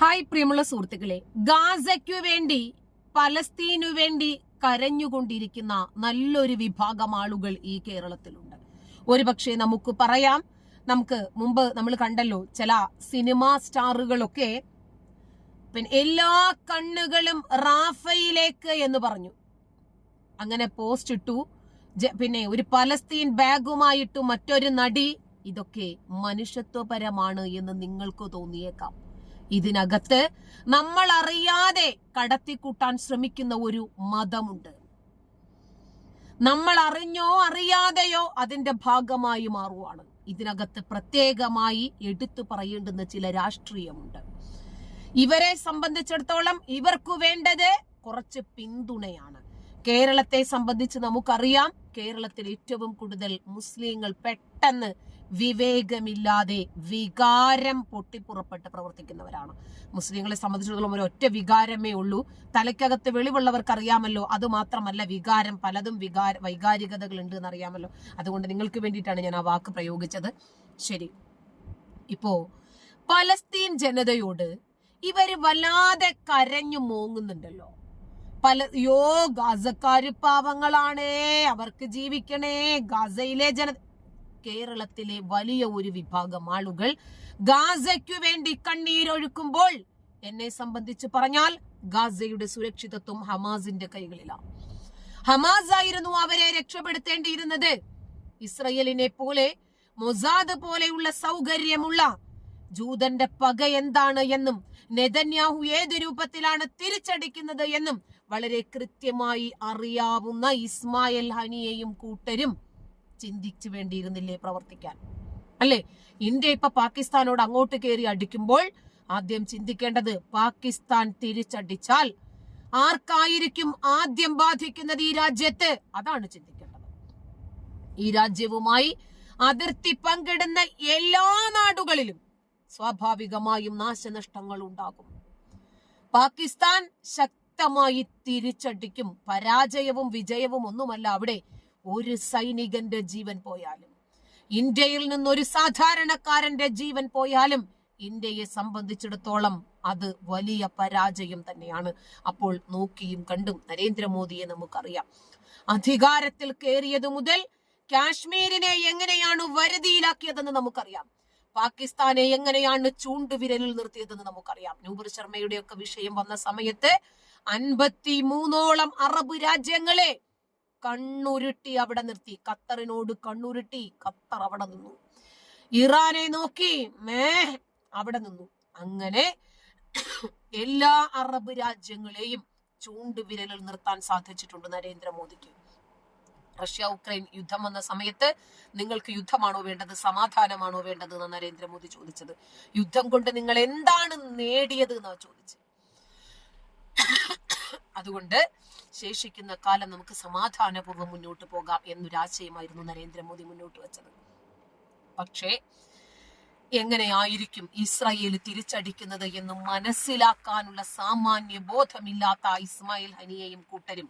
Hi പ്രിയമുള്ള സുഹൃത്തുക്കളെ ഗാസയ്ക്കു വേണ്ടി പലസ്തീനു വേണ്ടി കരഞ്ഞുകൊണ്ടിരിക്കുന്ന നല്ലൊരു വിഭാഗം ആളുകൾ ഈ കേരളത്തിലുണ്ട്. ഒരുപക്ഷെ നമുക്ക് പറയാം നമുക്ക് മുമ്പ് നമ്മൾ കണ്ടല്ലോ ചില സിനിമാ സ്റ്റാറുകളൊക്കെ പിന്നെ എല്ലാ കണ്ണുകളും റാഫയിലേക്ക് എന്ന് പറഞ്ഞു. അങ്ങനെ പോസ്റ്റ് ഇട്ടു പിന്നെ ഒരു പലസ്തീൻ ബാഗുമായിട്ടു മറ്റൊരു നടി ഇതൊക്കെ മനുഷ്യത്വപരമാണ് എന്ന് നിങ്ങൾക്ക് തോന്നിയേക്കാം. ഇതിനകത്ത് നമ്മൾ അറിയാതെ കടത്തിക്കൂട്ടാൻ ശ്രമിക്കുന്ന ഒരു മതമുണ്ട്. നമ്മൾ അറിഞ്ഞോ അറിയാതെയോ അതിന്റെ ഭാഗമായി മാറുവാണ്. ഇതിനകത്ത് പ്രത്യേകമായി എടുത്തു പറയേണ്ടുന്ന ചില രാഷ്ട്രീയമുണ്ട്. ഇവരെ സംബന്ധിച്ചിടത്തോളം ഇവർക്കു വേണ്ടത് കുറച്ച് പിന്തുണയാണ്. കേരളത്തെ സംബന്ധിച്ച് നമുക്കറിയാം കേരളത്തിൽ ഏറ്റവും കൂടുതൽ മുസ്ലിങ്ങൾ പെട്ടെന്ന് വിവേകമില്ലാതെ വികാരം പൊട്ടിപ്പുറപ്പെട്ട് പ്രവർത്തിക്കുന്നവരാണ്. മുസ്ലിങ്ങളെ സംബന്ധിച്ചിടത്തോളം ഒരു ഒറ്റ വികാരമേ ഉള്ളൂ. തലയ്ക്കകത്ത് വെളിവുള്ളവർക്ക് അറിയാമല്ലോ അത് മാത്രമല്ല വികാരം പലതും വികാര വൈകാരികതകൾ ഉണ്ട് എന്നറിയാമല്ലോ. അതുകൊണ്ട് നിങ്ങൾക്ക് വേണ്ടിയിട്ടാണ് ഞാൻ ആ വാക്ക് പ്രയോഗിച്ചത്. ശരി. ഇപ്പോ പലസ്തീൻ ജനതയോട് ഇവർ വല്ലാതെ കരഞ്ഞു മോങ്ങുന്നുണ്ടല്ലോ. പല യോ ഗാസക്കാർ പാവങ്ങളാണേ അവർക്ക് ജീവിക്കണേ ഗാസയിലെ ജന കേരളത്തിലെ വലിയ ഒരു വിഭാഗം ആളുകൾ ഗാസയ്ക്കു വേണ്ടി കണ്ണീരൊഴുക്കുമ്പോൾ എന്നെ സംബന്ധിച്ച് പറഞ്ഞാൽ ഗാസയുടെ സുരക്ഷിതത്വം ഹമാസിന്റെ കൈകളിലാണ് ഹമാസ് ആയിരുന്നു അവരെ രക്ഷപ്പെടുത്തേണ്ടിയിരുന്നത്. ഇസ്രയേലിനെ പോലെ മൊസാദ് പോലെയുള്ള സൗകര്യമുള്ള ജൂതന്റെ പക എന്താണ് എന്നും നെതന്യാഹു ഏത് രൂപത്തിലാണ് തിരിച്ചടിക്കുന്നത് എന്നും വളരെ കൃത്യമായി അറിയാവുന്ന ഇസ്മായിൽ ഹനിയെയും കൂട്ടരും ചിന്തിച്ചു വേണ്ടിയിരുന്നില്ലേ പ്രവർത്തിക്കാൻ? അല്ലേ? ഇന്ത്യ ഇപ്പൊ പാകിസ്ഥാനോട് അങ്ങോട്ട് കയറി അടിക്കുമ്പോൾ ആദ്യം ചിന്തിക്കേണ്ടത് പാകിസ്ഥാൻ തിരിച്ചടിച്ചാൽ ആർക്കായിരിക്കും ആദ്യം ബാധിക്കുന്നത് ഈ രാജ്യത്ത്? അതാണ് ചിന്തിക്കേണ്ടത്. ഈ രാജ്യവുമായി അതിർത്തി പങ്കിടുന്ന എല്ലാ നാടുകളിലും സ്വാഭാവികമായും നാശനഷ്ടങ്ങൾ ഉണ്ടാകും. പാകിസ്ഥാൻ ശക്തമായി തിരിച്ചടിക്കും. പരാജയവും വിജയവും ഒന്നുമല്ല അവിടെ. ഒരു സൈനികന്റെ ജീവൻ പോയാലും ഇന്ത്യയിൽ നിന്നൊരു സാധാരണക്കാരന്റെ ജീവൻ പോയാലും ഇന്ത്യയെ സംബന്ധിച്ചിടത്തോളം അത് വലിയ പരാജയം തന്നെയാണ്. അപ്പോൾ നോക്കിയും കണ്ടും നരേന്ദ്രമോദിയെ നമുക്കറിയാം. അധികാരത്തിൽ കയറിയത് മുതൽ കാശ്മീരിനെ എങ്ങനെയാണ് വരുതിയിലാക്കിയതെന്ന് നമുക്കറിയാം. പാകിസ്ഥാനെ എങ്ങനെയാണ് ചൂണ്ടുവിരലിൽ നിർത്തിയതെന്ന് നമുക്കറിയാം. നൂബർ ശർമ്മയുടെ ഒക്കെ വിഷയം വന്ന സമയത്ത് അൻപത്തി മൂന്നോളം അറബ് രാജ്യങ്ങളെ കണ്ണുരുട്ടി അവിടെ നിർത്തി. ഖത്തറിനോട് കണ്ണുരുട്ടി ഖത്തർ അവിടെ നിന്നു. ഇറാനെ നോക്കി മേ അവിടെ നിന്നു. അങ്ങനെ എല്ലാ അറബ് രാജ്യങ്ങളെയും ചൂണ്ടുവിരലിൽ നിർത്താൻ സാധിച്ചിട്ടുണ്ട് നരേന്ദ്രമോദിക്ക്. റഷ്യ ഉക്രൈൻ യുദ്ധം വന്ന സമയത്ത് നിങ്ങൾക്ക് യുദ്ധമാണോ വേണ്ടത്? സമാധാനമാണോ വേണ്ടത് എന്ന് നരേന്ദ്രമോദി ചോദിച്ചത്. യുദ്ധം കൊണ്ട് നിങ്ങൾ എന്താണ് നേടിയത് എന്നാ ചോദിച്ചത്. അതുകൊണ്ട് ശേഷിക്കുന്ന കാലം നമുക്ക് സമാധാനപൂർവം മുന്നോട്ട് പോകാം എന്നൊരാശയമായിരുന്നു നരേന്ദ്രമോദി മുന്നോട്ട് വെച്ചത്. പക്ഷേ എങ്ങനെയായിരിക്കും ഇസ്രായേൽ തിരിച്ചടിക്കുന്നത് എന്ന് മനസ്സിലാക്കാനുള്ള സാമാന്യ ബോധമില്ലാത്ത ഇസ്മായിൽ ഹനിയെയും കൂട്ടരും.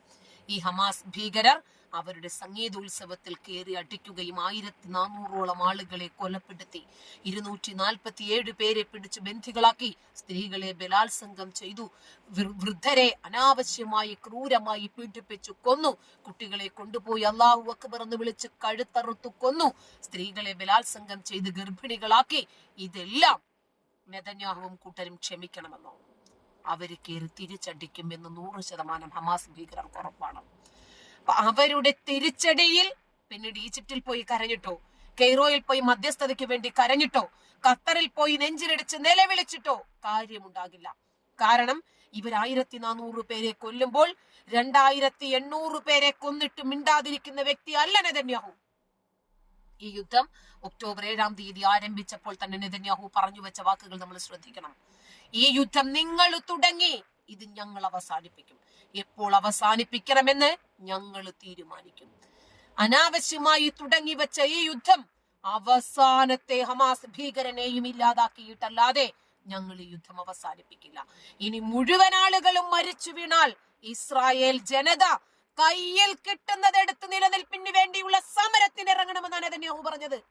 ഈ ഹമാസ് ഭീകരർ അവരുടെ സംഗീതോത്സവത്തിൽ കയറി അടിക്കുകയും ആയിരത്തി നാനൂറോളം ആളുകളെ കൊലപ്പെടുത്തി. ഇരുന്നൂറ്റി നാൽപ്പത്തിയേഴ് പേരെ പിടിച്ച് ബന്ധികളാക്കി. സ്ത്രീകളെ ബലാത്സംഗം ചെയ്തു. വൃദ്ധരെ അനാവശ്യമായി ക്രൂരമായി പീഡിപ്പിച്ചു കൊന്നു. കുട്ടികളെ കൊണ്ടുപോയി അള്ളാഹു അക്ബർ എന്ന് വിളിച്ച് കഴുത്തറുത്തു കൊന്നു. സ്ത്രീകളെ ബലാത്സംഗം ചെയ്ത് ഗർഭിണികളാക്കി. ഇതെല്ലാം നെതന്യാഹുവും കൂട്ടരും ക്ഷമിക്കണമെന്നോ? അവർ കയറി തിരിച്ചടിക്കും എന്ന് നൂറ് ശതമാനം ഹമാസ് ഭീകരർക്ക് ഉറപ്പാണ്. അവരുടെ തിരിച്ചടിയിൽ പിന്നീട് ഈജിപ്തിൽ പോയി കരഞ്ഞിട്ടോ? കെയ്റോയിൽ പോയി മധ്യസ്ഥതയ്ക്ക് വേണ്ടി കരഞ്ഞിട്ടോ? ഖത്തറിൽ പോയി നെഞ്ചിലടിച്ച് നിലവിളിച്ചിട്ടോ? കാര്യമുണ്ടാകില്ല. കാരണം ഇവർ ആയിരത്തി നാനൂറ് പേരെ കൊല്ലുമ്പോൾ രണ്ടായിരത്തി എണ്ണൂറ് പേരെ കൊന്നിട്ട് മിണ്ടാതിരിക്കുന്ന വ്യക്തി അല്ല നെതന്യാഹു. ഈ യുദ്ധം ഒക്ടോബർ ഏഴാം തീയതി ആരംഭിച്ചപ്പോൾ തന്നെ നെതന്യാഹു പറഞ്ഞു വെച്ച വാക്കുകൾ നമ്മൾ ശ്രദ്ധിക്കണം. ഈ യുദ്ധം നിങ്ങൾ തുടങ്ങി ഇത് ഞങ്ങൾ അവസാനിപ്പിക്കും. എപ്പോൾ അവസാനിപ്പിക്കണമെന്ന് ഞങ്ങൾ തീരുമാനിക്കും. അനാവശ്യമായി തുടങ്ങി വെച്ച ഈ യുദ്ധം അവസാനത്തെ ഹമാസ് ഭീകരനെയും ഇല്ലാതാക്കിയിട്ടല്ലാതെ ഞങ്ങൾ ഈ യുദ്ധം അവസാനിപ്പിക്കില്ല. ഇനി മുഴുവൻ ആളുകളും മരിച്ചു വീണാൽ ഇസ്രായേൽ ജനത കയ്യിൽ കിട്ടുന്നത് എടുത്ത് നിലനിൽപ്പിന് വേണ്ടിയുള്ള സമരത്തിന് ഇറങ്ങണമെന്നാണ് നെതന്യാഹു പറഞ്ഞത്.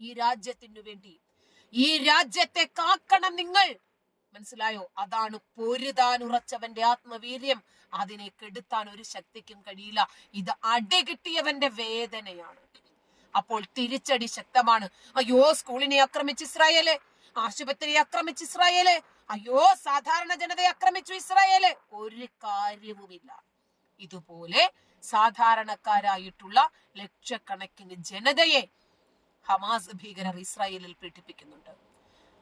ഈ രാജ്യത്തിനു വേണ്ടി. ഈ രാജ്യത്തെ കാക്കണം നിങ്ങൾ. മനസ്സിലായോ? അതാണ് പൊരുതാൻ ഉറച്ചവന്റെ ആത്മവീര്യം. അതിനെ കെടുത്താൻ ഒരു ശക്തിക്കും കഴിയില്ല. ഇത് അടി കിട്ടിയവന്റെ വേദനയാണ്. അപ്പോൾ തിരിച്ചടി ശക്തമാണ്. അയ്യോ സ്കൂളിനെ ആക്രമിച്ച് ഇസ്രായേൽ. ആശുപത്രിയെ ആക്രമിച്ച് ഇസ്രായേൽ. അയ്യോ സാധാരണ ജനതയെ ആക്രമിച്ചു ഇസ്രായേൽ. ഒരു കാര്യവുമില്ല. ഇതുപോലെ സാധാരണക്കാരായിട്ടുള്ള ലക്ഷക്കണക്കിന് ജനതയെ ഹമാസ് ഭീകരർ ഇസ്രായേലിൽ പീഡിപ്പിക്കുന്നുണ്ട്.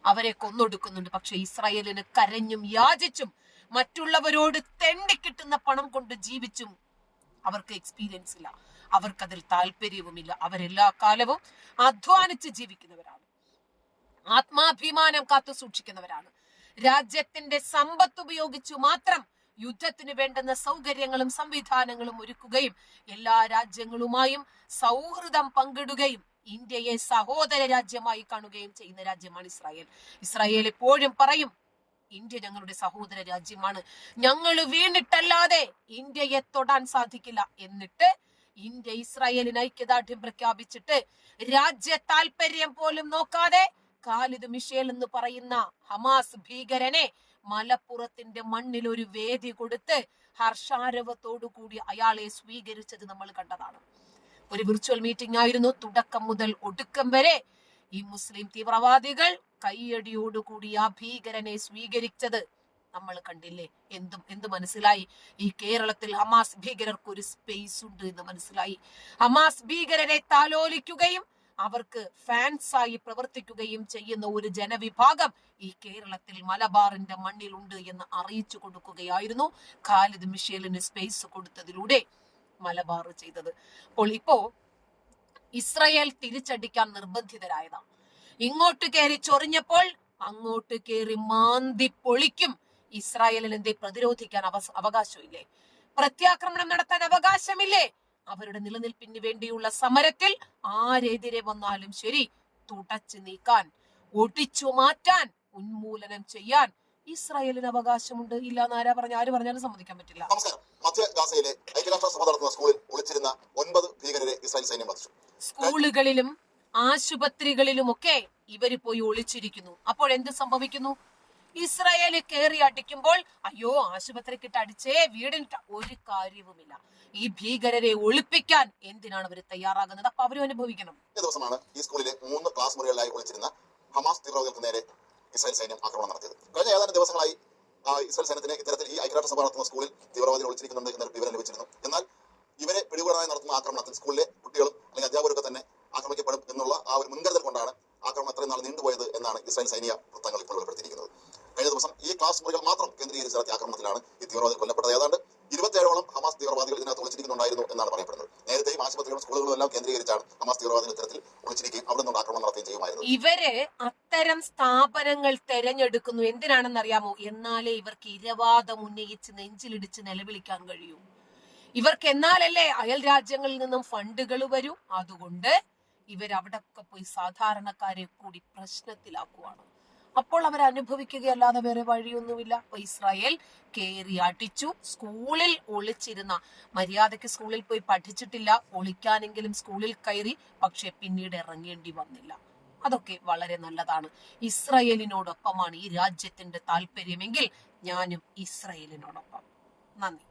അവരെ കൊന്നൊടുക്കുന്നുണ്ട്. പക്ഷെ ഇസ്രായേലിന് കരഞ്ഞും യാചിച്ചും മറ്റുള്ളവരോട് തെണ്ടി കിട്ടുന്ന പണം കൊണ്ട് ജീവിച്ചും അവർക്ക് എക്സ്പീരിയൻസ് ഇല്ല. അവർക്കതിൽ താല്പര്യവുമില്ല. അവരെല്ലാ കാലവും അധ്വാനിച്ച് ജീവിക്കുന്നവരാണ്. ആത്മാഭിമാനം കാത്തു സൂക്ഷിക്കുന്നവരാണ് രാജ്യത്തിന്റെ സമ്പത്ത് ഉപയോഗിച്ചു മാത്രം യുദ്ധത്തിന് വേണ്ടുന്ന സൗകര്യങ്ങളും സംവിധാനങ്ങളും ഒരുക്കുകയും എല്ലാ രാജ്യങ്ങളുമായും സൗഹൃദം പങ്കിടുകയും ഇന്ത്യയെ സഹോദര രാജ്യമായി കാണുകയും ചെയ്യുന്ന രാജ്യമാണ് ഇസ്രായേൽ. ഇസ്രായേൽ എപ്പോഴും പറയും ഇന്ത്യ ഞങ്ങളുടെ സഹോദര രാജ്യമാണ്. ഞങ്ങൾ വീണിട്ടല്ലാതെ ഇന്ത്യയെ തൊടാൻ സാധിക്കില്ല. എന്നിട്ട് ഇന്ത്യ ഇസ്രായേലിന് ഐക്യദാർഢ്യം പ്രഖ്യാപിച്ചിട്ട് രാജ്യ താല്പര്യം പോലും നോക്കാതെ ഖാലിദ് മിഷേൽ എന്ന് പറയുന്ന ഹമാസ് ഭീകരനെ മലപ്പുറത്തിന്റെ മണ്ണിൽ ഒരു വേദി കൊടുത്ത് ഹർഷാരവത്തോടു കൂടി അയാളെ സ്വീകരിച്ചത് നമ്മൾ കണ്ടതാണ്. ഒരു വിർച്വൽ മീറ്റിംഗ് ആയിരുന്നു. തുടക്കം മുതൽ ഒടുക്കം വരെ ഈ മുസ്ലിം തീവ്രവാദികൾ കൈയടിയോടുകൂടി ആ ഭീകരനെ സ്വീകരിച്ചത് നമ്മൾ കണ്ടില്ലേ? എന്തും എന്ത് മനസ്സിലായി? ഈ കേരളത്തിൽ ഹമാസ് ഭീകരർക്ക് ഒരു സ്പേസ് ഉണ്ട് എന്ന് മനസ്സിലായി. ഹമാസ് ഭീകരനെ താലോലിക്കുകയും അവർക്ക് ഫാൻസായി പ്രവർത്തിക്കുകയും ചെയ്യുന്ന ഒരു ജനവിഭാഗം ഈ കേരളത്തിൽ മലബാറിന്റെ മണ്ണിലുണ്ട് എന്ന് അറിയിച്ചു കൊടുക്കുകയായിരുന്നു. ഖാലിദ് മിഷേലിന് സ്പേസ് കൊടുത്തതിലൂടെ മലബാർ ചെയ്തത്. അപ്പോൾ ഇപ്പോ ഇസ്രയേൽ തിരിച്ചടിക്കാൻ നിർബന്ധിതരായതാണ്. ഇങ്ങോട്ട് കയറി ചൊറിഞ്ഞപ്പോൾ അങ്ങോട്ട് കയറി മാന്തി പൊളിക്കും. ഇസ്രായേലിന് പ്രതിരോധിക്കാൻ അവസ- അവകാശമില്ലേ? പ്രത്യാക്രമണം നടത്താൻ അവകാശമില്ലേ? അവരുടെ നിലനിൽപ്പിന് വേണ്ടിയുള്ള സമരത്തിൽ ആരെതിരെ വന്നാലും ശരി തുടച്ചു നീക്കാൻ ഒടിച്ചു മാറ്റാൻ ഉന്മൂലനം ചെയ്യാൻ ഇസ്രായേലിന് അവകാശമുണ്ട്. ഇല്ല എന്ന് ആരാ പറഞ്ഞ ആര് പറഞ്ഞാലും സമ്മതിക്കാൻ പറ്റില്ല. സ്കൂളുകളിലും മധ്യ ഗാസയിലെ ഐക്യരാഷ്ട്ര നടത്തുന്ന സ്കൂളിൽ ഒളിച്ചിരുന്ന ഒൻപത് ഭീകരരെ ഇസ്രായേൽ സൈന്യം വധിച്ചു. സ്കൂളുകളിലും ആശുപത്രികളിലുമൊക്കെ ഇവർ പോയി ഒളിച്ചിരിക്കുന്നു. അപ്പോൾ എന്ത് സംഭവിക്കുന്നു? ഇസ്രായേൽ കയറി അടിക്കുമ്പോൾ അയ്യോ ആശുപത്രിക്കിട്ട് അടിച്ചേ വീടിന് ഒരു കാര്യവുമില്ല. ഈ ഭീകരരെ ഒളിപ്പിക്കാൻ എന്തിനാണ് അവർ തയ്യാറാകുന്നത്? അപ്പൊ അവരും അനുഭവിക്കണം. ദിവസമാണ് ഈ സ്കൂളിലെ മൂന്ന് ക്ലാസ് മുറികളിലായി ഒളിച്ചിരുന്ന ഹമാസ് തീവ്രവാദികൾക്ക് നേരെ ഇസ്രായേൽ സൈന്യം ആക്രമണം നടത്തിയത്. കഴിഞ്ഞ ഏതാനും ദിവസങ്ങളായി ഇസ്രായേൽ സൈന്യത്തിന് ഇത്തരത്തിൽ ഈ ഐക്യരാഷ്ട്ര സഭ നടത്തുന്ന സ്കൂളിൽ തീവ്രവാദികൾ ഒളിച്ചിരിക്കുന്നുണ്ട് എന്നൊരു വിവരം ലഭിച്ചിരുന്നു. എന്നാൽ ഇവരെ പിടികൂടാനായി നടത്തുന്ന ആക്രമണത്തിൽ സ്കൂളിലെ കുട്ടികളും അല്ലെങ്കിൽ അധ്യാപകരൊക്കെ തന്നെ ആക്രമിക്കപ്പെടും എന്നുള്ള ആ ഒരു മുൻകരുതൽ കൊണ്ടാണ് ആക്രമണം അത്രയും നാൾ നീണ്ടുപോയത് എന്നാണ് ഇസ്രായേൽ സൈനിക വൃത്തങ്ങൾ ഇപ്പോൾ വെളിപ്പെടുത്തിയിരിക്കുന്നത്. ക്ലാസ് മുറികൾ മാത്രം കേന്ദ്രീകരിച്ച് നടത്തിയ ആക്രമണത്തിലാണ് ഈ തീവ്രവാദികൾ കൊല്ലപ്പെട്ടത്. ഏതാണ്ട് ഇരുപത്തേഴോളം ഹമാസ് തീവ്രവാദികൾ ഇതിനകത്ത് ഒളിച്ചിരിക്കുന്നുണ്ടായിരുന്നു എന്നാണ് പറയപ്പെടുന്നത്. നേരത്തെയും ആശുപത്രികളും സ്കൂളുകളും എല്ലാം കേന്ദ്രീകരിച്ചാണ് ഹമാസ് തീവ്രവാദികൾ ഇത്തരത്തിൽ ഒളിച്ചിരിക്കുകയും അവിടെ നിന്ന് ആക്രമണം നടത്തുകയും ചെയ്യുമായിരുന്നു. ഇവർ അത്തരം സ്ഥാപനങ്ങൾ തെരഞ്ഞെടുക്കുന്നു. എന്തിനാണെന്നറിയാമോ? എന്നാലേ ഇവർക്ക് ഇരവാദം ഉന്നയിച്ച് നെഞ്ചിലിടിച്ച് നിലവിളിക്കാൻ കഴിയൂ. ഇവർക്ക് എന്നാലല്ലേ അയൽ രാജ്യങ്ങളിൽ നിന്നും ഫണ്ടുകൾ വരും? അതുകൊണ്ട് ഇവരവിടൊക്കെ പോയി സാധാരണക്കാരെ കൂടി പ്രശ്നത്തിലാക്കുവാണ്. അപ്പോൾ അവർ അനുഭവിക്കുകയല്ലാതെ വേറെ വഴിയൊന്നുമില്ല. ഇസ്രായേൽ കേറി അടിച്ചു. സ്കൂളിൽ ഒളിച്ചിരുന്ന മര്യാദയ്ക്ക് സ്കൂളിൽ പോയി പഠിച്ചിട്ടില്ല. ഒളിക്കാനെങ്കിലും സ്കൂളിൽ കയറി പക്ഷെ പിന്നീട് ഇറങ്ങേണ്ടി വന്നില്ല. അതൊക്കെ വളരെ നല്ലതാണ്. ഇസ്രയേലിനോടൊപ്പമാണ് ഈ രാജ്യത്തിന്റെ താല്പര്യമെങ്കിൽ ഞാനും ഇസ്രയേലിനോടൊപ്പം. നന്ദി.